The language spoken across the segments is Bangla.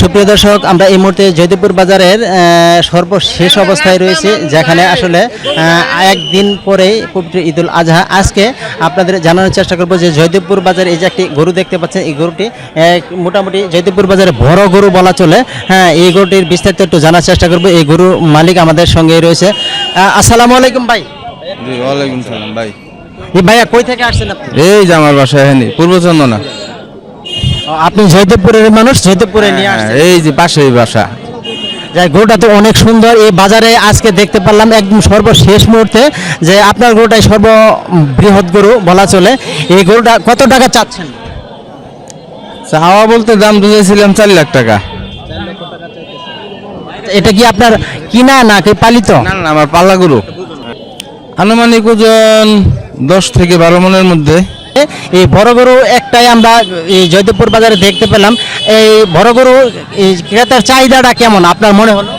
সুপ্রিয় দর্শক আমরা এই মুহূর্তে জয়দেবপুর বাজারের সর্বশেষ অবস্থায় রয়েছে যেখানে আসলে একদিন পরেই পবিত্র ঈদুল আজহা। আজকে আপনাদের জানানোর চেষ্টা করব যে জয়দেবপুর বাজারে এই যে একটি গরু দেখতে পাচ্ছেন এই গরুটি মোটামুটি জয়দেবপুর বাজারে বড় গরু বলা চলে। হ্যাঁ এই গরুটির বিস্তারিত একটু জানার চেষ্টা করব। এই গরুর মালিক আমাদের সঙ্গে রয়েছে। আসসালামু আলাইকুম ভাই। ওয়ালাইকুম সালাম ভাই। এই ভাইয়া কই থেকে আসছেন আপনি? এই যে আমার বাসা এখানে পূর্ব চন্দনা। ও, আপনি জয়দেবপুরের মানুষ জয়দেবপুরে নিয়ে হ্যাঁ, আসছেন। এই যে পাশেই বাসা। যাই গরুটা তো অনেক সুন্দর। এই বাজারে আজকে দেখতে পারলাম একদম সর্বশেষ মুহূর্তে যে আপনার গরুটাই সর্ব বৃহৎ গরু বলা চলে। এই গরুটা কত টাকা চাচ্ছেন? চাওয়া বলতে দাম দিয়েছিলাম চার লাখ টাকা। এটা কি আপনার কিনা না কি পালিত না না আমার পাল্লা গরু। আনুমানিক ওজন দশ থেকে বারো মনের মধ্যে। এই বড় গরু একটাই আমরা এই জয়দেবপুর বাজারে দেখতে পেলাম। এই বড় গরু এই ক্রেতার চাহিদাটা কেমন? আপনার মনে হলো?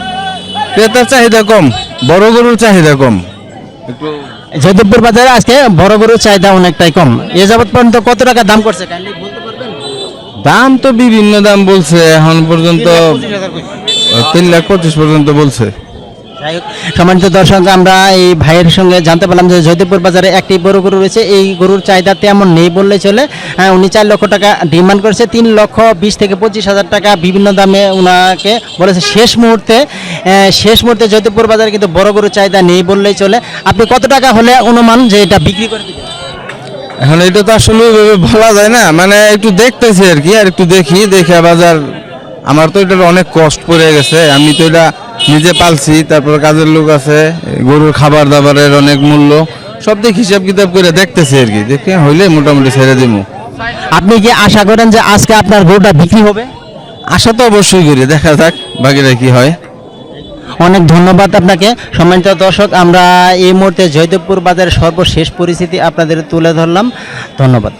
ক্রেতার চাহিদা কম বড় গরুর চাহিদা কম। একটু জয়দেবপুর বাজারে আজকে বড় গরুর চাহিদা অনেকটাই কম। এ যাবৎ পর্যন্ত কত টাকা দাম করছে? কাইন্ডলি বলতে পারবেন? দাম তো বিভিন্ন দাম বলছে এখন পর্যন্ত তিন লাখ পঁচিশ পর্যন্ত বলছে। যাই হোক সম্মানিত দর্শক আমরা এই ভাইয়ের সঙ্গে জানতে পারলাম যে জয়দেবপুর বাজারে একটি বড় গরু রয়েছে। এই গরুর চাহিদা তেমন নেই বললে চলে। হ্যাঁ, উনি চার লক্ষ টাকা ডিমান্ড করেছে তিন লক্ষ বিশ থেকে পঁচিশ হাজার টাকা বিভিন্ন দামে ওনাকে বলেছে। শেষ মুহূর্তে শেষ মুহূর্তে জয়দেবপুর বাজারে কিন্তু বড় গরুর চাহিদা নেই বললেই চলে। আপনি কত টাকা হলে অনুমান যে এটা বিক্রি করে এখন এটা তো আসলে বলা যায় না। মানে একটু দেখতেছি আর কি আর একটু দেখি দেখে বাজার। আমার তো এটার অনেক কষ্ট পড়ে গেছে। আমি তো এটা নিজে পালছি তারপর কাজের লোক আছে গরুর খাবার দাবারের অনেক মূল্য সব দিক হিসাব কিতাব করে দেখতেছি আর কি। দেখে হইলে মোটামুটি ছেড়ে দিব আপনি কি আশা করেন যে আজকে আপনার গরুটা বিক্রি হবে? আশা তো অবশ্যই করি দেখা যাক বাকিটা কি হয়। অনেক ধন্যবাদ আপনাকে। সম্মানিত দর্শক আমরা এই মুহূর্তে জয়দেবপুর বাজারের সর্বশেষ পরিস্থিতি আপনাদের তুলে ধরলাম। ধন্যবাদ।